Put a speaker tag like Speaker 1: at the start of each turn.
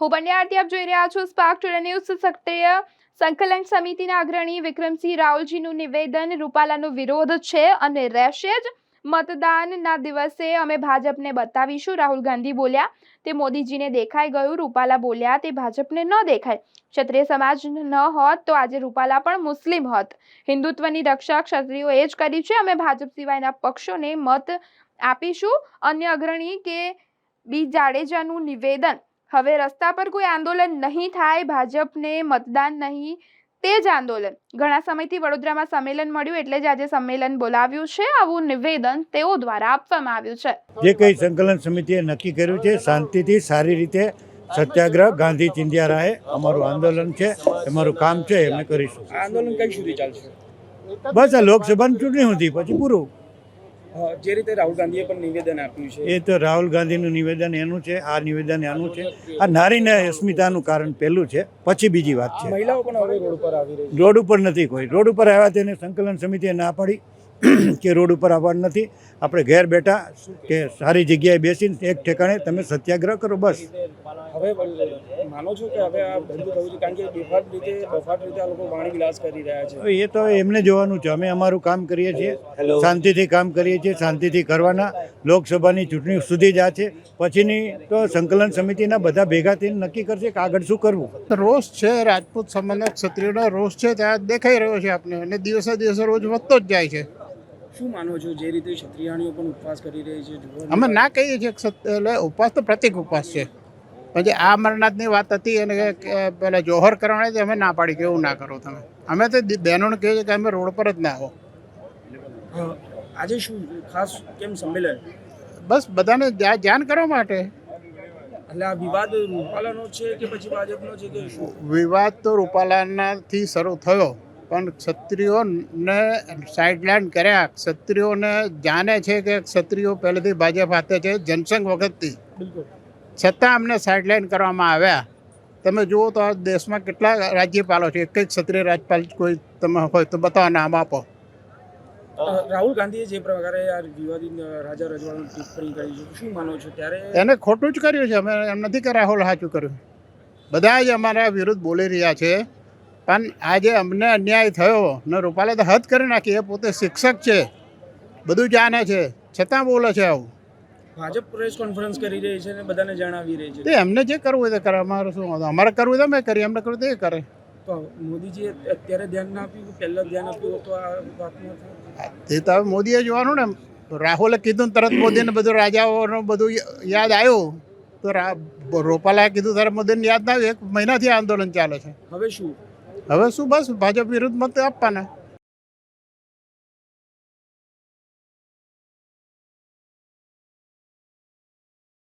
Speaker 1: હું પંડ્યારતી આપ જોઈ રહ્યા છો સ્પાર્ક ટુડે ન્યૂઝ સક્રિય સંકલન સમિતિના અગ્રણી વિક્રમસિંહ રાવલજીનું નિવેદન રૂપાલાનો વિરોધ છે અને રહેશે જ મતદાનના દિવસે અમે ભાજપને બતાવીશું. રાહુલ ગાંધી બોલ્યા, તે મોદીજીને દેખાઈ ગયું, રૂપાલા બોલ્યા, તે ભાજપને ન દેખાય. ક્ષત્રિય સમાજ ન હોત તો આજે રૂપાલા પણ મુસ્લિમ હોત. હિન્દુત્વની રક્ષા એ જ કરી છે. અમે ભાજપ સિવાયના પક્ષોને મત આપીશું. અન્ય અગ્રણી કે બી જાડેજાનું નિવેદન હવે રસ્તા પર કોઈ આંદોલન નહીં થાય ભાજપને મતદાન નહીં તે જ આંદોલન. ઘણા સમયથી વડોદરામાં સંમેલન મળ્યું એટલે જ આજે સંમેલન બોલાવ્યું છે. આવું નિવેદન તેઓ દ્વારા આપવામાં આવ્યું છે.
Speaker 2: જે કંઈ સંકલન સમિતિએ નક્કી કર્યું છે શાંતિથી સારી રીતે સત્યાગ્રહ ગાંધી ચિંધ્યારાએ અમારું આંદોલન છે અમારું કામ છે અમે કરીશું.
Speaker 3: આંદોલન કઈ સુધી ચાલશે?
Speaker 2: બસ આ લોકસભાની ચૂંટણી હતી પછી પૂરું.
Speaker 3: જે રીતે રાહુલ ગાંધીએ પણ નિવેદન આપ્યું છે.
Speaker 2: એ તો રાહુલ ગાંધીનું નિવેદન એનું છે આ નિવેદન એનું છે. આ નારીને અસ્મિતાનું કારણ પહેલું છે પછી બીજી વાત છે.
Speaker 3: મહિલાઓ પણ હવે રોડ ઉપર આવી રહી
Speaker 2: રોડ ઉપર નથી કોઈ. રોડ ઉપર આવ્યા તેને સંકલન સમિતિએ ના પાડી. કે રોડ ઉપર આવવાનું નથી. આપણે ઘેર બેઠા કે સારી જગ્યાએ બેસીને એક ઠેકાણે તમે સત્યાગ્રહ કરો બસ.
Speaker 3: હવે માનો છો કે હવે આ બંધ થવું છે? કારણ કે બેફાટ રીતે બફાટ રીતે આ લોકો વાણી વિલાસ કરી રહ્યા છે.
Speaker 2: એ તો એમને જોવાનું છે. અમે અમારું કામ કરીએ છીએ. શાંતિથી કામ કરીએ છીએ શાંતિથી કરવાના. લોકસભાની ચૂંટણી સુધી જ આ છે. પછીની તો સંકલન સમિતિના બધા ભેગા થઈને નક્કી કરશે કે આગળ શું કરવું.
Speaker 4: રોષ છે રાજપૂત સંબંધક ક્ષત્રિયોનો રોષ છે ત્યાં દેખાઈ રહ્યો છે આપણે અને દિવસે દિવસે રોજ વધતો જ જાય છે.
Speaker 3: શું માનો છો? જે રીતે ક્ષત્રિયાણીઓ પણ ઉપવાસ કરી રહી છે
Speaker 4: અમે ના કહીએ છીએ એટલે ઉપવાસ તો પ્રતિક ઉપવાસ છે. પછી આ અમરનાથની વાત હતી અને પેલા જોહર કરવાની અમે ના પાડી કે એવું ના કરો તમે. અમે તો બહેનોને કહીએ કે અમે રોડ પર જ ના આવો
Speaker 3: આજે શું ખાસ કેમ સંમેલન?
Speaker 4: બસ બધાને ધ્યાન કરવા માટે.
Speaker 3: એટલે આ વિવાદ રૂપાલાનો છે કે પછી ભાજપનો છે કે
Speaker 4: વિવાદ તો રૂપાલાનાથી શરૂ થયો. પણ ક્ષત્રિયોને સાઇડલાઇન કર્યા. ક્ષત્રિયોને જાણે છે કે ક્ષત્રિયો પહેલેથી ભાજપ હાથે છે જનસંઘ વખતથી. છતાં અમને સાઇડલાઇન કરવામાં આવ્યા. તમે જુઓ તો આ દેશમાં કેટલા રાજ્યપાલો છે? એક જ ક્ષત્રિય રાજ્યપાલ કોઈ તમે હોય તો બતાવો નામ આપો.
Speaker 3: રાહુલ ગાંધીએ જે પ્રકારે આ વિવાદી રાજા રજવાડાની ટિપ્પણી કરી છે શું માનો છો? ત્યારે
Speaker 4: એને ખોટું જ કર્યું છે. અમે એમ નથી કે રાહુલ સાચું કર્યું. બધા જ અમારા વિરુદ્ધ બોલી રહ્યા છે. પણ આજે અમને અન્યાય થયો. ને રૂપાલે તો હદ કરી નાખી. એ પોતે શિક્ષક છે. બધું જાણે છે. છતાં બોલે છે આવું.
Speaker 3: ભાજપ પ્રેસ કોન્ફરન્સ કરી રહી છે અને બધાને જણાવી રહી છે.
Speaker 4: તે એમને જે કરવું હોય તે કરે. અમારે શું અમારે કરવું હોય તો અમે કરીએ. એમને કરવું તો એ કરે.
Speaker 3: તો મોદીજીએ અત્યારે ધ્યાન ના આપ્યું પહેલા ધ્યાન આપ્યું તો આ વાત.
Speaker 4: તે તો હવે મોદીએ જોવાનું ને. રાહુલે કીધું તરત મોદીને બધું રાજાઓનું બધું યાદ આવ્યું. તો રૂપાલાએ કીધું તરત મોદીને યાદ ના આવ્યું. એક મહિનાથી આંદોલન ચાલે છે.
Speaker 3: હવે શું?
Speaker 4: હવે શું બસ ભાજપ વિરુદ્ધ મત આપવાના.